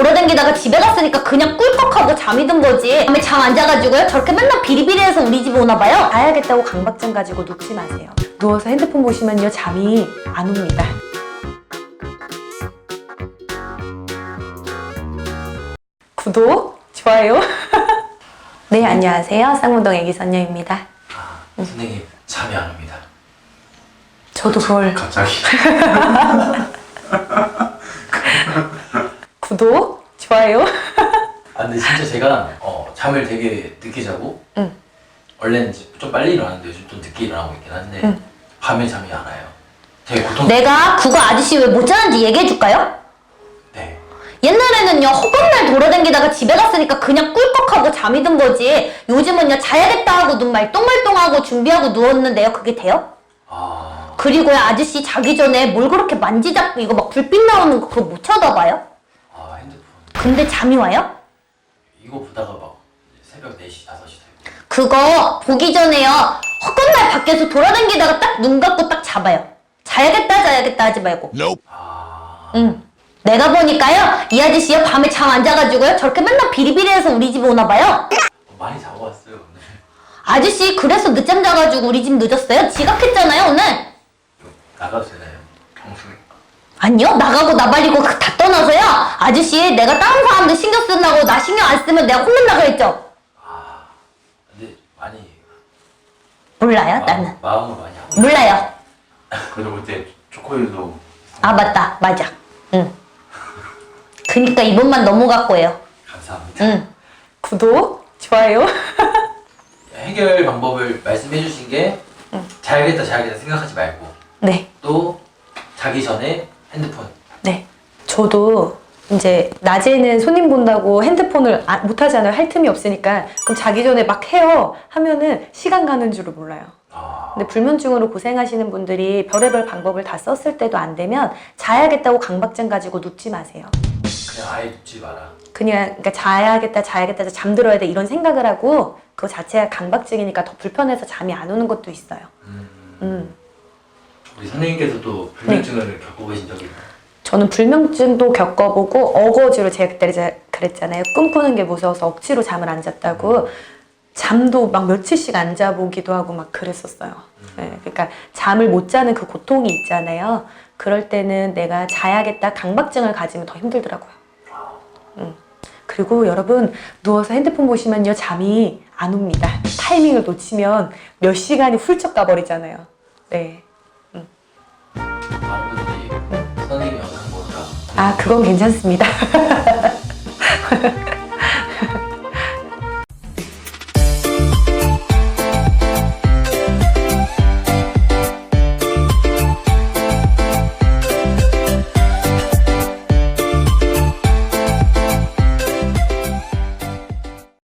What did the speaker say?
돌아다니다가 집에 갔으니까 그냥 꿀꺽하고 잠이 든 거지. 밤에 잠 안 자가지고요. 저렇게 맨날 비리비리해서 우리 집에 오나 봐요. 자야겠다고 강박증 가지고 눕지 마세요. 누워서 핸드폰 보시면요 잠이 안 옵니다. 구독, 좋아요. 네 안녕하세요 쌍문동 애기 선녀입니다. 선생님 잠이 안 옵니다. 저도 그걸 갑자기 구독, 좋아요. 아 근데 진짜 제가 어, 잠을 되게 늦게 자고 응. 원래는 이제 좀 빨리 일어나는데 요즘 좀 늦게 일어나고 있긴 한데 응. 밤에 잠이 안 와요. 되게 고통. 내가 그거 아저씨 왜 못 자는지 얘기해 줄까요? 네. 옛날에는요 허겁날 돌아다니다가 집에 갔으니까 그냥 꿀꺽하고 잠이 든 거지 요즘은요 자야겠다 하고 눈 말똥말똥하고 준비하고 누웠는데요 그게 돼요? 아 그리고요 아저씨 자기 전에 뭘 그렇게 만지작고 이거 막 불빛 나오는 거 그거 못 쳐다봐요? 아, 근데 잠이 와요? 이거 보다가 막 새벽 4시 5시 되고. 그거 보기 전에요. 허겁날 밖에서 돌아다니다가 딱 눈 감고 딱 잡아요. 자야겠다 자야겠다 하지 말고. 아. 응. 내가 보니까요 이 아저씨요 밤에 잠 안 자가지고요 저렇게 맨날 비리비리해서 우리 집에 오나 봐요. 많이 자고 왔어요 오늘. 아저씨 그래서 늦잠 자가지고 우리 집 늦었어요? 지각했잖아요 오늘. 나가도 되나요? 아니요? 나가고 나발리고 그다 떠나서요? 아저씨 내가 다른 사람들 신경 쓴다고 나 신경 안 쓰면 내가 혼난다 그랬죠? 아 근데 많이 몰라요 나는. 마음, 마음을 많이 하고. 몰라요. 그래도 그때 초코우유도 아 맞다. 맞아. 응. 그니까 이번만 넘어갈 거예요. 감사합니다. 응. 구독, 좋아요. 해결 방법을 말씀해 주신 게 자야겠다 자야겠다 생각하지 말고 네, 또 자기 전에 핸드폰 네. 저도 이제 낮에는 손님 본다고 핸드폰을 아- 못 하잖아요. 할 틈이 없으니까. 그럼 자기 전에 막 해요. 하면은 시간 가는 줄을 몰라요. 아, 근데 불면증으로 고생하시는 분들이 별의별 방법을 다 썼을 때도 안 되면 자야겠다고 강박증 가지고 눕지 마세요. 그냥 아예 눕지 마라 그냥 그러니까 자야겠다, 자야겠다, 잠들어야 돼 이런 생각을 하고 그거 자체가 강박증이니까 더 불편해서 잠이 안 오는 것도 있어요. 음, 음. 우리 선생님께서 도 불면증을 겪어보신 적이? 저는 불면증도 겪어보고 어거지로 제가 그때 그랬잖아요. 꿈꾸는 게 무서워서 억지로 잠을 안 잤다고 잠도 막 며칠씩 안 자보기도 하고 막 그랬었어요. 네, 그러니까 잠을 못 자는 그 고통이 있잖아요. 그럴 때는 내가 자야겠다 강박증을 가지면 더 힘들더라고요. 음. 그리고 여러분 누워서 핸드폰 보시면요 잠이 안 옵니다. 타이밍을 놓치면 몇 시간이 훌쩍 가버리잖아요. 네. 아 그건 괜찮습니다.